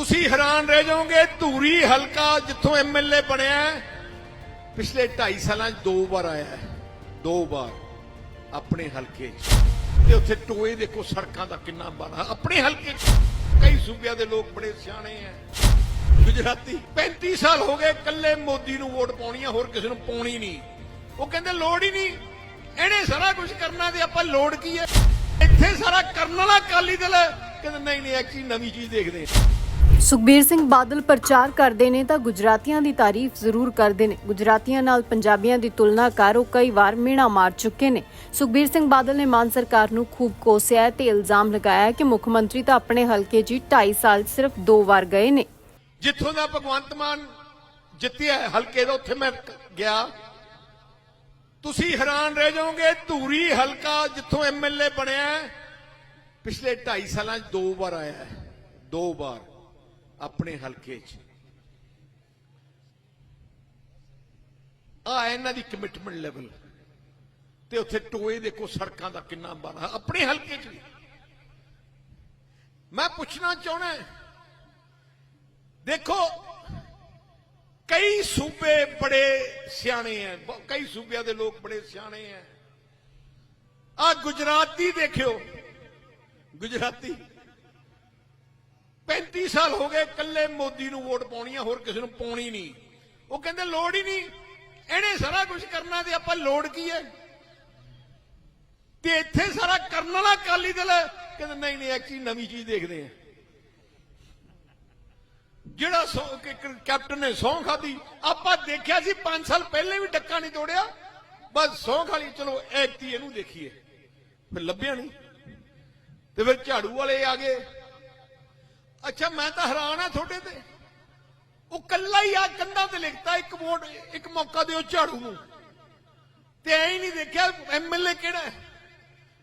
ਤੁਸੀਂ ਹੈਰਾਨ ਰਹਿ ਜਾਓਗੇ, ਧੂਰੀ ਹਲਕਾ ਜਿੱਥੋਂ ਐਮਐਲਏ ਬਣਿਆ ਪਿਛਲੇ 2.5 ਸਾਲਾਂ 'ਚ ਦੋ ਵਾਰ ਆਇਆ ਹੈ, ਦੋ ਵਾਰ ਆਪਣੇ ਹਲਕੇ ਤੇ ਉੱਥੇ ਟੋਏ ਦੇਖੋ ਸੜਕਾਂ ਦਾ ਕਿੰਨਾ ਬਣਾ ਆਪਣੇ ਹਲਕੇ ਕਈ ਸੂਬਿਆਂ ਦੇ ਲੋਕ ਬੜੇ ਸਿਆਣੇ ਆ ਗੁਜਰਾਤੀ 35 ਸਾਲ ਹੋ ਗਏ ਕੱਲੇ ਮੋਦੀ ਨੂੰ ਵੋਟ ਪਾਉਣੀ ਆ, ਹੋਰ ਕਿਸੇ ਨੂੰ ਪਾਉਣੀ ਨਹੀਂ। ਉਹ ਕਹਿੰਦੇ ਲੋੜ ਹੀ ਨਹੀਂ। ਇਹਨੇ ਸਾਰਾ ਕੁਝ ਕਰਨਾ ਤੇ ਆਪਾਂ ਲੋੜ ਕੀ ਹੈ? ਇੱਥੇ ਸਾਰਾ ਕਰਨ ਵਾਲਾ ਅਕਾਲੀ ਦਲ ਕਹਿੰਦੇ ਨਹੀਂ ਨਹੀਂ ਐਕਚੁਅਲੀ ਨਵੀਂ ਚੀਜ਼ ਦੇਖਦੇ ਹਾਂ। ਸੁਖਬੀਰ ਸਿੰਘ ਬਾਦਲ ਪ੍ਰਚਾਰ ਕਰਦੇ ਨੇ ਤਾਂ ਗੁਜਰਾਤੀਆਂ ਦੀ ਤਾਰੀਫ ਜ਼ਰੂਰ ਕਰਦੇ ਨੇ। ਗੁਜਰਾਤੀਆਂ ਨਾਲ ਪੰਜਾਬੀਆਂ ਦੀ ਤੁਲਨਾ ਕਰ ਉਹ ਕਈ ਵਾਰ ਮਿਹਣਾ ਮਾਰ ਚੁੱਕੇ ਨੇ। ਸੁਖਬੀਰ ਸਿੰਘ ਬਾਦਲ ਨੇ ਮਾਨ ਸਰਕਾਰ ਨੂੰ ਖੂਬ ਕੋਸਿਆ ਤੇ ਇਲਜ਼ਾਮ ਲਗਾਇਆ ਕਿ ਮੁੱਖ ਮੰਤਰੀ ਤਾਂ ਆਪਣੇ ਹਲਕੇ 'ਚ 2.5 ਸਾਲ ਸਿਰਫ ਦੋ ਵਾਰ ਗਏ ਨੇ। ਜਿੱਥੋਂ ਦਾ ਭਗਵੰਤ ਮਾਨ ਜਿੱਤਿਆ ਹਲਕੇ ਦਾ, ਉੱਥੇ ਮੈਂ ਗਿਆ। ਤੁਸੀਂ ਹੈਰਾਨ ਰਹਿ ਜਾਓਗੇ, ਧੂਰੀ ਹਲਕਾ ਜਿੱਥੋਂ ਐਮਐਲਏ ਬਣਿਆ ਪਿਛਲੇ 2.5 ਸਾਲਾਂ 'ਚ ਦੋ ਵਾਰ ਆਇਆ ਹੈ, ਦੋ ਵਾਰ। ਆਪਣੇ ਹਲਕੇ 'ਚ। ਆ ਇਹਨਾਂ ਦੀ ਕਮਿਟਮੈਂਟ ਲੈਵਲ ਤੇ ਉੱਥੇ ਟੋਏ ਦੇਖੋ ਸੜਕਾਂ ਦਾ ਕਿੰਨਾ ਬਣਾ ਆਪਣੇ ਹਲਕੇ 'ਚ ਵੀ। ਮੈਂ ਪੁੱਛਣਾ ਚਾਹਣਾ ਦੇਖੋ, ਕਈ ਸੂਬੇ ਬੜੇ ਸਿਆਣੇ ਐ। ਕਈ ਸੂਬਿਆਂ ਦੇ ਲੋਕ ਬੜੇ ਸਿਆਣੇ ਐ। ਆ ਗੁਜਰਾਤੀ ਦੇਖਿਓ। ਗੁਜਰਾਤੀ। 35 ਸਾਲ ਹੋ ਗਏ ਕੱਲੇ ਮੋਦੀ ਨੂੰ ਵੋਟ ਪਾਉਣੀ ਆ, ਹੋਰ ਕਿਸੇ ਨੂੰ ਪਾਉਣੀ ਨਹੀਂ। ਉਹ ਕਹਿੰਦੇ ਲੋੜ ਹੀ ਨਹੀਂ। ਇਹਨੇ ਸਾਰਾ ਕੁਝ ਕਰਨਾ ਤੇ ਆਪਾਂ ਲੋੜ ਕੀ ਹੈ? ਤੇ ਇੱਥੇ ਸਾਰਾ ਕਰਨ ਵਾਲਾ ਅਕਾਲੀ ਦਲ ਕਹਿੰਦੇ ਨਹੀਂ ਨਹੀਂ, ਐਕਚੁਅਲੀ ਨਵੀਂ ਚੀਜ਼ ਦੇਖਦੇ ਆ ਜਿਹੜਾ ਸੌ- ਕੈਪਟਨ ਨੇ ਸੌਂ ਖਾਦੀ ਆਪਾਂ ਦੇਖਿਆ ਸੀ 5 ਸਾਲ ਪਹਿਲੇ ਵੀ ਡੱਕਾ ਨਹੀਂ ਤੋੜਿਆ। ਬਸ ਸੌਂ ਖਾਲੀ, ਚਲੋ ਐਕਤੀ ਇਹਨੂੰ ਦੇਖੀਏ। ਫਿਰ ਲੱਭਿਆ ਨਹੀਂ। ਤੇ ਫਿਰ ਝਾੜੂ ਵਾਲੇ ਆ ਗਏ। ਅੱਛਾ, ਮੈਂ ਤਾਂ ਹੈਰਾਨ ਆ ਤੁਹਾਡੇ ਤੇ। ਉਹ ਕੱਲਾ ਹੀ ਆ ਕੰਧਾਂ ਤੇ ਲਿਖਤਾ, ਇੱਕ ਵੋਟ, ਇੱਕ ਮੌਕਾ ਦਿਓ ਝਾੜੂ ਨੂੰ। ਤੇ ਐ ਹੀ ਨਹੀਂ ਦੇਖਿਆ ਐਮਐਲਏ ਕਿਹੜਾ ਹੈ?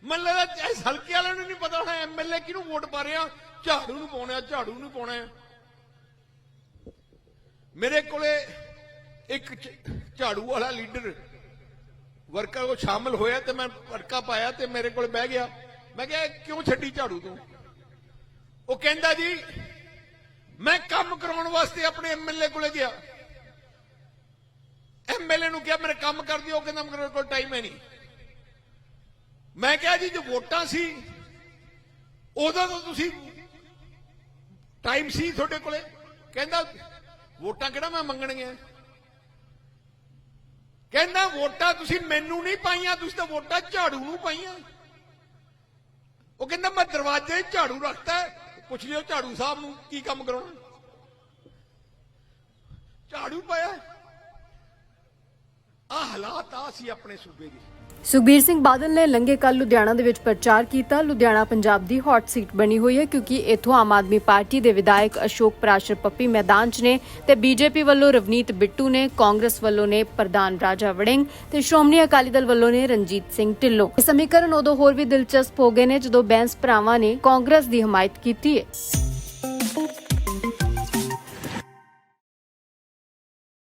ਮੈਨੂੰ ਲੱਗਦਾ ਇਸ ਹਲਕੇ ਵਾਲਿਆਂ ਨੂੰ ਨਹੀਂ ਪਤਾ ਹੋਣਾ ਐਮਐਲਏ ਕਿਹਨੂੰ ਵੋਟ ਪਾ ਰਿਹਾ, ਝਾੜੂ ਨੂੰ ਪਾਉਣਾ, ਝਾੜੂ ਨੂੰ ਪਾਉਣਾ ਮੇਰੇ ਕੋਲੇ ਇੱਕ ਝਾੜੂ ਵਾਲਾ ਲੀਡਰ ਵਰਕਰ ਉਹ ਸ਼ਾਮਲ ਹੋਇਆ ਤੇ ਮੈਂ ਵਰਕਾ ਪਾਇਆ ਤੇ ਮੇਰੇ ਕੋਲ ਬਹਿ ਗਿਆ। ਮੈਂ ਕਿਹਾ ਕਿਉਂ ਛੱਡੀ ਝਾੜੂ ਤੋਂ? ਉਹ ਕਹਿੰਦਾ ਜੀ, ਮੈਂ ਕੰਮ ਕਰਾਉਣ ਵਾਸਤੇ ਆਪਣੇ ਐਮਐਲਏ ਕੋਲੇ ਗਿਆ। ਐਮਐਲਏ ਨੂੰ ਕਿਹਾ, ਮੇਰੇ ਕੰਮ ਕਰ ਦਿਓ। ਕਹਿੰਦਾ ਮੇਰੇ ਕੋਲ ਟਾਈਮ ਹੈ ਨਹੀਂ। ਮੈਂ ਕਿਹਾ ਜੀ, ਜੋ ਵੋਟਾਂ ਸੀ ਉਦੋਂ ਤੋਂ ਤੁਸੀਂ ਟਾਈਮ ਸੀ ਤੁਹਾਡੇ ਕੋਲੇ। ਕਹਿੰਦਾ, ਵੋਟਾਂ ਕਿਹੜਾ ਮੈਂ ਮੰਗਣੀਆਂ? ਕਹਿੰਦਾ, ਵੋਟਾਂ ਤੁਸੀਂ ਮੈਨੂੰ ਨਹੀਂ ਪਾਈਆਂ, ਤੁਸੀਂ ਤਾਂ ਵੋਟਾਂ ਝਾੜੂ ਨੂੰ ਪਾਈਆਂ। ਉਹ ਕਹਿੰਦਾ, ਮੈਂ ਦਰਵਾਜ਼ੇ ਝਾੜੂ ਰੱਖਤਾ ਪੁੱਛ ਲਿਓ ਝਾੜੂ ਸਾਹਿਬ ਨੂੰ ਕੀ ਕੰਮ ਕਰਾਉਣਾ? ਝਾੜੂ ਪਾਇਆ? ਹਾਲਾਤ ਆ ਸੀ ਆਪਣੇ ਸੂਬੇ ਦੀ। ਸੁਖਬੀਰ ਸਿੰਘ ਬਾਦਲ ਨੇ ਲੰਘੇ ਕੱਲ ਲੁਧਿਆਣਾ ਦੇ ਵਿੱਚ ਪ੍ਰਚਾਰ ਕੀਤਾ। ਲੁਧਿਆਣਾ ਪੰਜਾਬ ਦੀ ਹੌਟ ਸੀਟ ਬਣੀ ਹੋਈ ਹੈ ਕਿਉਂਕਿ ਇੱਥੋਂ ਆਮ ਆਦਮੀ ਪਾਰਟੀ ਦੇ ਵਿਧਾਇਕ ਅਸ਼ੋਕ ਪ੍ਰਾਸ਼ਰ ਪੱਪੀ ਮੈਦਾਨ 'ਚ ਨੇ ਤੇ ਬੀਜੇਪੀ ਵੱਲੋਂ ਰਵਨੀਤ ਬਿੱਟੂ ਨੇ, ਕਾਂਗਰਸ ਵੱਲੋਂ ਨੇ ਪ੍ਰਧਾਨ ਰਾਜਾ ਵੜਿੰਗ ਤੇ ਸ਼੍ਰੋਮਣੀ ਅਕਾਲੀ ਦਲ ਵੱਲੋਂ ਨੇ ਰਣਜੀਤ ਸਿੰਘ ਢਿੱਲੋਂ। ਇਹ ਸਮੀਕਰਨ ਉਦੋਂ ਹੋਰ ਵੀ ਦਿਲਚਸਪ ਹੋ ਗਏ ਨੇ ਜਦੋਂ ਬੈਂਸ ਭਰਾਵਾਂ ਨੇ ਕਾਂਗਰਸ ਦੀ ਹਮਾਇਤ ਕੀਤੀ ਹੈ।